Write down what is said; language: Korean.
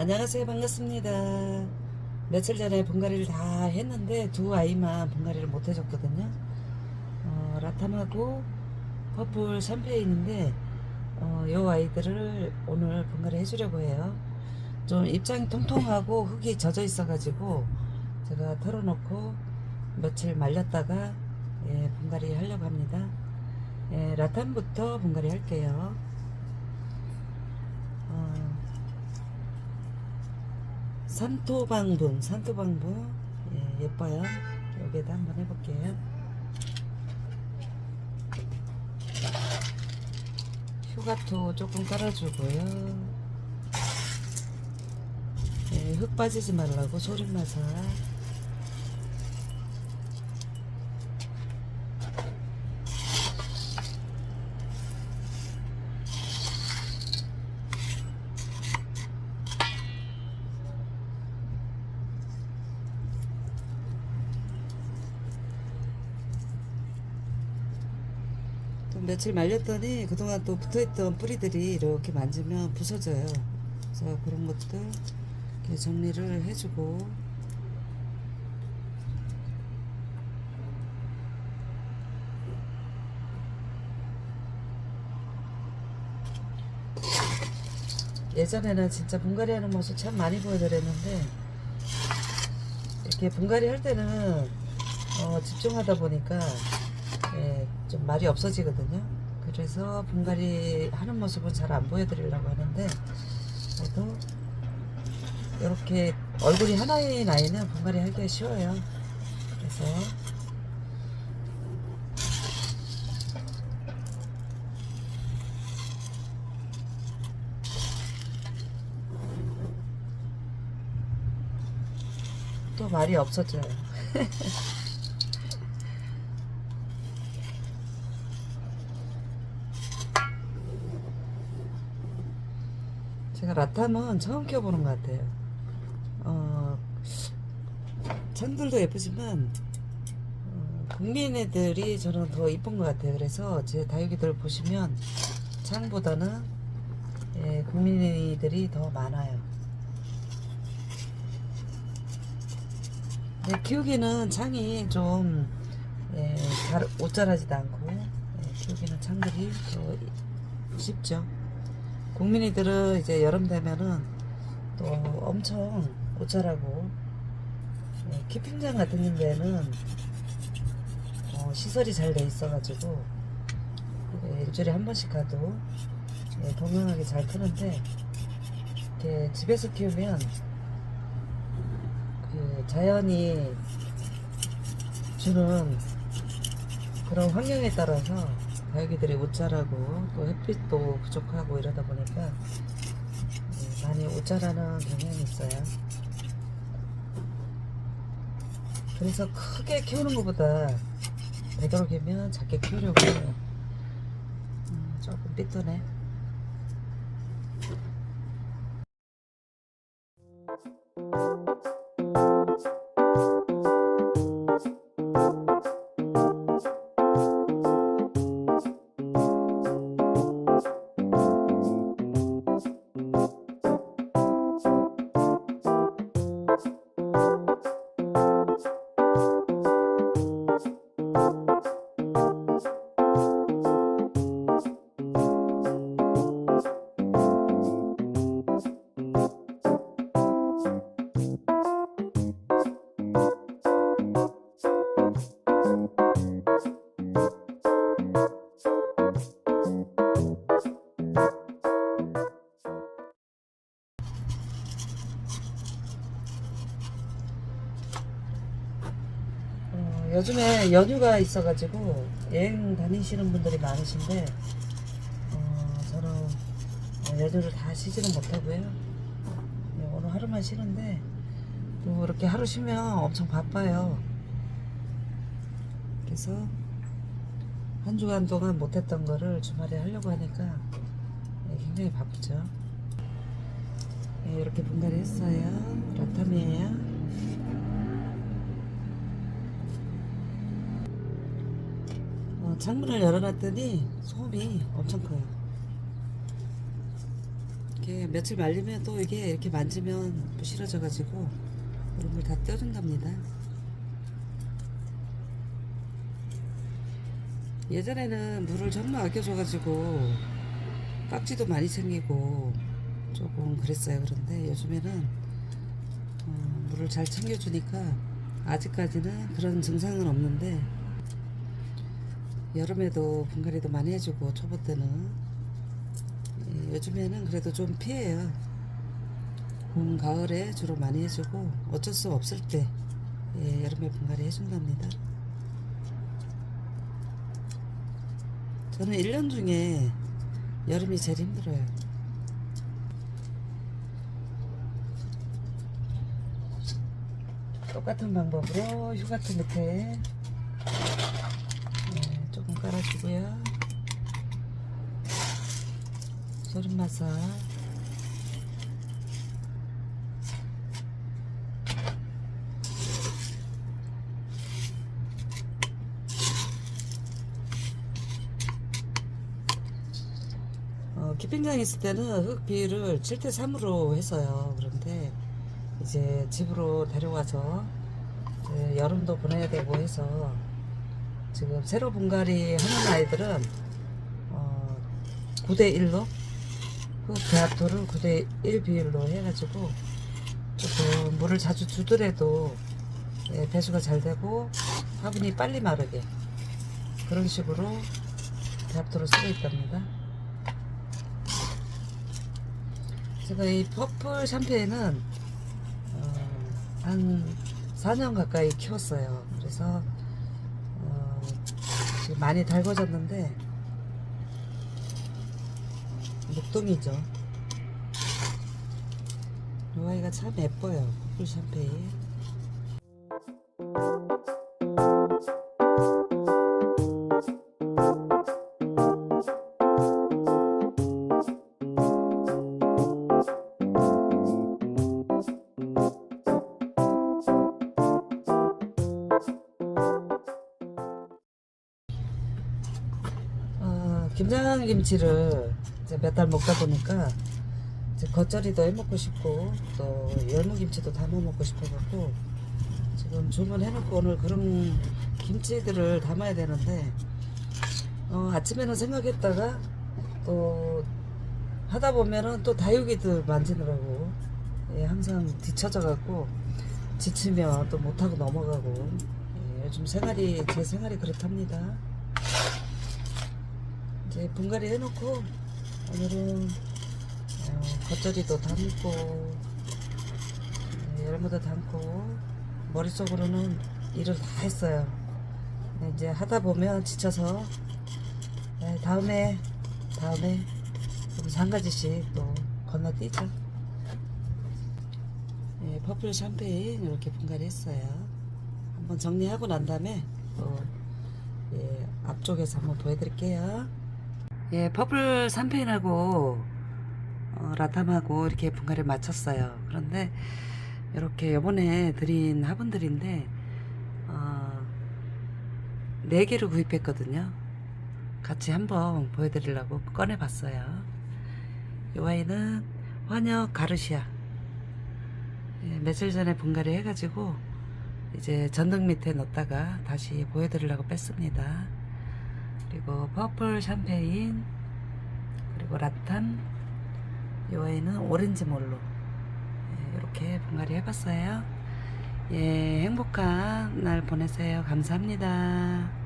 안녕하세요. 반갑습니다. 며칠 전에 분갈이를 다 했는데 두 아이만 분갈이를 못 해줬거든요. 어, 라탐하고 퍼플 샴페인인데 어, 요 아이들을 오늘 분갈이 해주려고 해요. 좀 입장이 통통하고 흙이 젖어 있어 가지고 제가 털어놓고 며칠 말렸다가 예, 분갈이 하려고 합니다. 예, 라탐부터 분갈이 할게요. 어, 산토방분, 산토방분 예, 예뻐요. 여기에다 한번 해볼게요. 휴가토 조금 깔아주고요. 예, 흙 빠지지 말라고 소림마사. 또 며칠 말렸더니 그동안 또 붙어있던 뿌리들이 이렇게 만지면 부서져요. 그래서 그런 것들 이렇게 정리를 해주고 예전에는 진짜 분갈이 하는 모습 참 많이 보여드렸는데 이렇게 분갈이 할 때는 어, 집중하다 보니까 예, 좀 말이 없어지거든요. 그래서 분갈이 하는 모습은 잘 안 보여드리려고 하는데 그래도 이렇게 얼굴이 하나인 아이는 분갈이 하기가 쉬워요. 그래서 또 말이 없어져요. 라탐은 처음 켜보는 것 같아요. 어, 창들도 예쁘지만 어, 국민 애들이 저는 더 이쁜 것 같아요. 그래서 제 다육이들 보시면 창보다는 예, 국민이들이 더 많아요. 근데 키우기는 창이 좀 예, 잘 옷자라지도 않고 예, 키우기는 창들이 더 쉽죠. 국민이들은 이제 여름 되면은 또 엄청 옷자라고 예, 키핑장 같은 데는 어, 시설이 잘 돼 있어가지고 예, 일주일에 한 번씩 가도 예, 건강하게 잘 크는데 이렇게 집에서 키우면 그 자연이 주는 그런 환경에 따라서 다육이들이 못 자라고 또 햇빛도 부족하고 이러다 보니까 예, 많이 못 자라는 경향이 있어요. 그래서 크게 키우는 것보다 되도록이면 작게 키우려고 해요. 음, 조금 삐뚤네. 요즘에 연휴가 있어가지고 여행 다니시는 분들이 많으신데 어, 저는 어, 연휴를 다 쉬지는 못하고요. 예, 오늘 하루만 쉬는데 또 이렇게 하루 쉬면 엄청 바빠요. 그래서 한 주간 동안 못했던 거를 주말에 하려고 하니까 예, 굉장히 바쁘죠. 예, 이렇게 분갈이 했어요. 라탐이에요. 어, 창문을 열어놨더니 소음이 엄청 커요. 이렇게 며칠 말리면 또 이게 이렇게 만지면 부실어져 가지고 이런 걸 다 떼어준답니다. 예전에는 물을 정말 아껴줘가지고 깍지도 많이 생기고 조금 그랬어요. 그런데 요즘에는 어, 물을 잘 챙겨주니까 아직까지는 그런 증상은 없는데 여름에도 분갈이도 많이 해주고 초보 때는 예, 요즘에는 그래도 좀 피해요. 봄, 가을에 주로 많이 해주고 어쩔 수 없을 때 예, 여름에 분갈이 해준답니다. 저는 1년 중에 여름이 제일 힘들어요. 똑같은 방법으로 휴가트 밑에 네, 조금 깔아주고요. 소림 마사 어, 키핑장 있을 때는 흙 비율을 7대 3으로 했어요. 그런데 이제 집으로 데려와서 여름도 보내야 되고 해서 지금 새로 분갈이 하는 아이들은 어, 9대 1로 흙 배합토를 9대 1 비율로 해가지고 조금 물을 자주 주더라도 예, 배수가 잘 되고 화분이 빨리 마르게 그런 식으로 배합토를 쓰고 있답니다. 제가 이 퍼플 샴페인은 어, 한 4년 가까이 키웠어요. 그래서 많이 달궈졌는데 목동이죠. 이 아이가 참 예뻐요. 퍼플 샴페인. 어, 김장김치를 이제 몇달 먹다 보니까 이제 겉절이도 해 먹고 싶고 또 열무김치도 담아 먹고 싶어갖고 지금 주문해놓고 오늘 그런 김치들을 담아야 되는데 어, 아침에는 생각했다가 또 하다 보면은 또 다육이들 만지느라고 예, 항상 뒤쳐져갖고 지치면 또 못하고 넘어가고 예, 요즘 생활이 제 생활이 그렇답니다. 이제 분갈이 해놓고 오늘은 어, 겉절이도 담고 네, 열무도 담고 머릿속으로는 일을 다 했어요. 네, 이제 하다 보면 지쳐서 네, 다음에 다음에 그래서 한 가지씩 또 건너뛰죠. 예, 퍼플 샴페인 이렇게 분갈이 했어요. 한번 정리하고 난 다음에 또 예, 앞쪽에서 한번 보여드릴게요. 예, 퍼플 샴페인하고 어, 라탐하고 이렇게 분갈이 마쳤어요. 그런데 이렇게 요번에 드린 화분들인데 어, 4개를 구입했거든요. 같이 한번 보여드리려고 꺼내봤어요. 이 아이는 환역 가르시아 예, 며칠 전에 분갈이 해가지고 이제 전등 밑에 넣었다가 다시 보여드리려고 뺐습니다. 그리고 퍼플 샴페인 그리고 라탄 이 아이는 오렌지 몰로 예, 이렇게 분갈이 해봤어요. 예, 행복한 날 보내세요. 감사합니다.